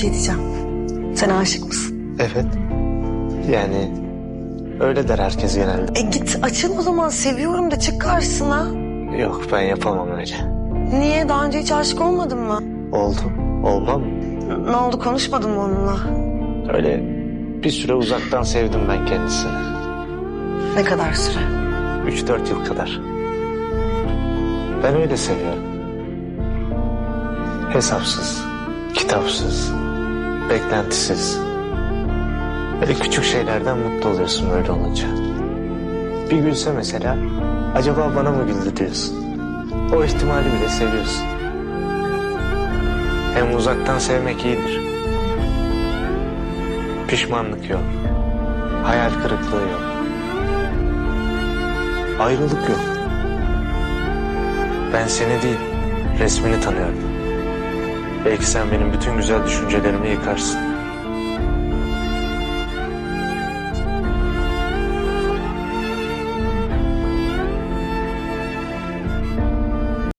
şey diyeceğim. Sen aşık mısın? Evet. Yani öyle der herkes genelde. E git açıl o zaman seviyorum da çık karşısına. Yok ben yapamam öyle. Niye daha önce hiç aşık olmadın mı? Oldu. Olmam? Ne oldu konuşmadın mı onunla? Öyle bir süre uzaktan sevdim ben kendisini. Ne kadar süre? Üç dört yıl kadar. Ben öyle seviyorum. Hesapsız, kitapsız, beklentisiz. Böyle küçük şeylerden mutlu oluyorsun böyle olunca. Bir gülse mesela, acaba bana mı güldü diyorsun. O ihtimali bile seviyorsun. Hem uzaktan sevmek iyidir. Pişmanlık yok. Hayal kırıklığı yok. Ayrılık yok. Ben seni değil, resmini tanıyorum. Belki sen benim bütün güzel düşüncelerimi yıkarsın.